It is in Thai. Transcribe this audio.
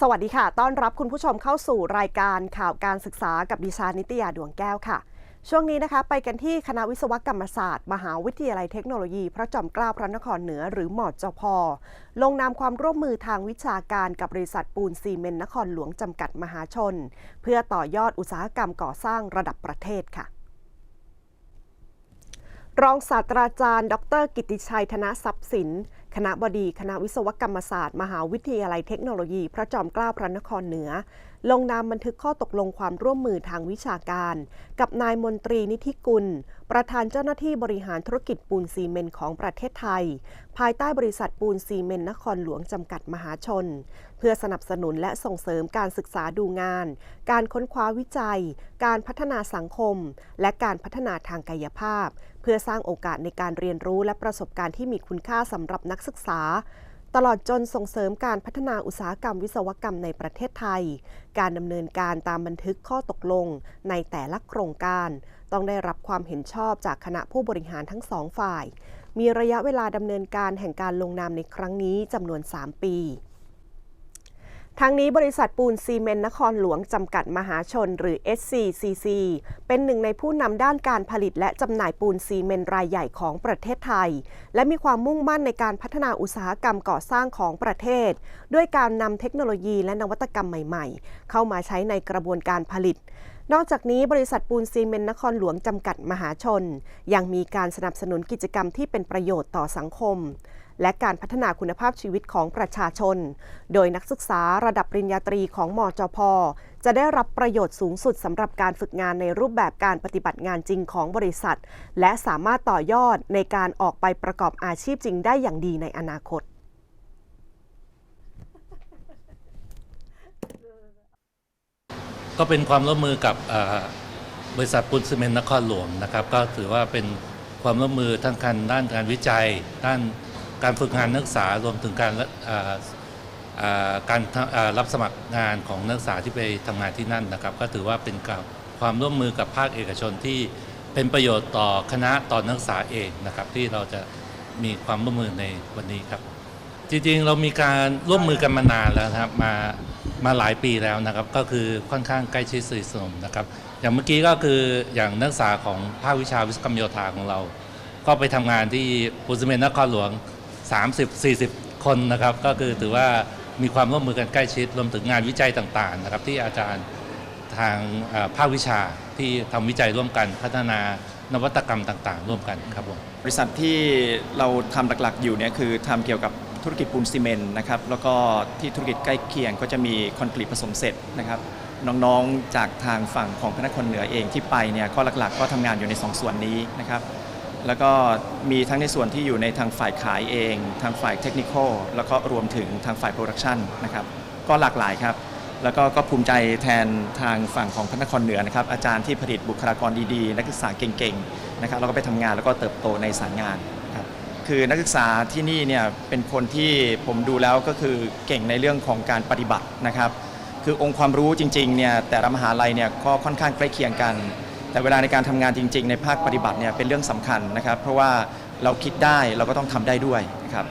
สวัสดีค่ะ ต้อนรับคุณผู้ชมเข้าสู่รายการข่าวการศึกษากับดิฉันนิตยาดวงแก้วค่ะ ช่วงนี้นะคะ ไปกันที่คณะวิศวกรรมศาสตร์ มหาวิทยาลัยเทคโนโลยี พระจอมเกล้าพระนครเหนือ หรือหมอจพลงนามความร่วมมือทางวิชาการกับบริษัทปูนซีเมนต์นครหลวงจำกัดมหาชน เพื่อต่อยอดอุตสาหกรรมก่อสร้างระดับประเทศค่ะ รองศาสตราจารย์ ดร กิติชัยธนทรัพย์สิน คณะบดี คณะวิศวกรรมศาสตร์ มหาวิทยาลัยเทคโนโลยี พระจอมเกล้าพระนครเหนือ ลงนามบันทึกข้อตกลงความร่วมมือทางวิชาการ กับนายมนตรีนิธิกุล ประธานเจ้าหน้าที่บริหารธุรกิจปูนซีเมนต์ของประเทศไทย ภายใต้บริษัทปูนซีเมนต์นครหลวงจำกัดมหาชน เพื่อสนับสนุนและส่งเสริมการศึกษาดูงาน การค้นคว้าวิจัย การพัฒนาสังคม และการพัฒนาทางกายภาพ เพื่อสร้างโอกาสในการเรียนรู้และประสบการณ์ที่มีคุณค่าสำหรับนักศึกษา ตลอดจนส่งเสริมการพัฒนาอุตสาหกรรมวิศวกรรมในประเทศไทย การดำเนินการตามบันทึกข้อตกลงในแต่ละโครงการ ต้องได้รับความเห็นชอบจากคณะผู้บริหารทั้งสองฝ่าย มีระยะเวลาดำเนินการแห่งการลงนามในครั้งนี้จำนวน 3 ปี ทั้งนี้บริษัทปูนซีเมนต์นครหลวงจำกัดมหาชนหรือ SCCC เป็นหนึ่งในผู้นำด้านการผลิตและจำหน่ายปูนซีเมนต์รายใหญ่ของประเทศไทย และมีความมุ่งมั่นในการพัฒนาอุตสาหกรรมก่อสร้างของประเทศ ด้วยการนำเทคโนโลยีและนวัตกรรมใหม่ๆ เข้ามาใช้ในกระบวนการผลิตนอกจากนี้บริษัทปูนซีเมนต์นครหลวงจำกัดมหาชน ยังมีการสนับสนุนกิจกรรมที่เป็นประโยชน์ต่อสังคม และการพัฒนาคุณภาพชีวิตของประชาชน โดยนักศึกษาระดับปริญญาตรีของมจพ จะได้รับประโยชน์สูงสุดสำหรับการฝึกงานในรูปแบบการปฏิบัติงานจริงของบริษัท และสามารถต่อยอดในการออกไปประกอบอาชีพจริงได้อย่างดีในอนาคตก็เป็นความร่วมมือกับบริษัทปูนซีเมนต์นครหลวงนะครับ ก็ถือว่าเป็นความร่วมมือทั้งการด้านการวิจัย ด้าน การฝึกงานนักศึกษารวมถึงการการรับสมัครงานของนักศึกษาที่ไปทำงานที่นั่นนะครับ ก็ถือว่าเป็นความร่วมมือกับภาคเอกชนที่เป็นประโยชน์ต่อคณะต่อนักศึกษาเองนะครับ ที่เราจะมีความร่วมมือในวันนี้ครับ จริงๆเรามีการร่วมมือกันมานานแล้วนะครับมามาหลายปีแล้วนะครับ ก็คือค่อนข้างใกล้ชิดสนิทสนมนะครับ อย่างเมื่อกี้ก็คืออย่างนักศึกษาของภาควิชาวิศวกรรมโยธาของเรา ก็ไปทำงานที่ปูนซีเมนนครหลวง 30-40 คนนะครับ ก็คือถือว่ามีความร่วมมือกันใกล้ชิด รวมถึงงานวิจัยต่างๆนะครับ ที่อาจารย์ทางภาควิชาที่ทำวิจัยร่วมกันพัฒนานวัตกรรมต่าง ๆ ร่วมกันครับผมบริษัทที่เราทำหลักๆ อยู่เนี่ยคือทำเกี่ยวกับธุรกิจปูนซีเมนต์นะครับแล้วก็ที่ธุรกิจใกล้เคียงก็จะมีคอนกรีตผสมเสร็จนะครับน้องๆจากทางฝั่งของพระนครเหนือเองที่ไปเนี่ยก็หลักๆ ก็ทำงานอยู่ใน 2 ส่วนนี้นะครับ แล้วก็มีทั้งในส่วนที่อยู่ในทางฝ่ายขายเอง ทางฝ่ายเทคนิคอลแล้วก็รวมถึงทางฝ่ายโปรดักชันนะครับก็หลากหลายครับ แล้วก็ก็ภูมิใจแทนทางฝั่งของพระนครเหนือนะครับอาจารย์ที่ผลิตบุคลากรดีๆ นักศึกษาเก่งๆนะครับแล้วก็ไปทำงานแล้วก็เติบโตในสายงานครับคือนักศึกษาที่นี่เนี่ยเป็นคนที่ผมดูแล้วก็คือเก่งในเรื่องของการปฏิบัตินะครับ คือองค์ความรู้จริงๆเนี่ยแต่ละมหาลัยเนี่ยก็ค่อนข้างใกล้เคียงกัน แต่เวลาในการทำงานจริง ๆ ในภาคปฏิบัติเนี่ยเป็นเรื่องสำคัญนะครับ เพราะว่าเราคิดได้เราก็ต้องทำได้ด้วยนะครับ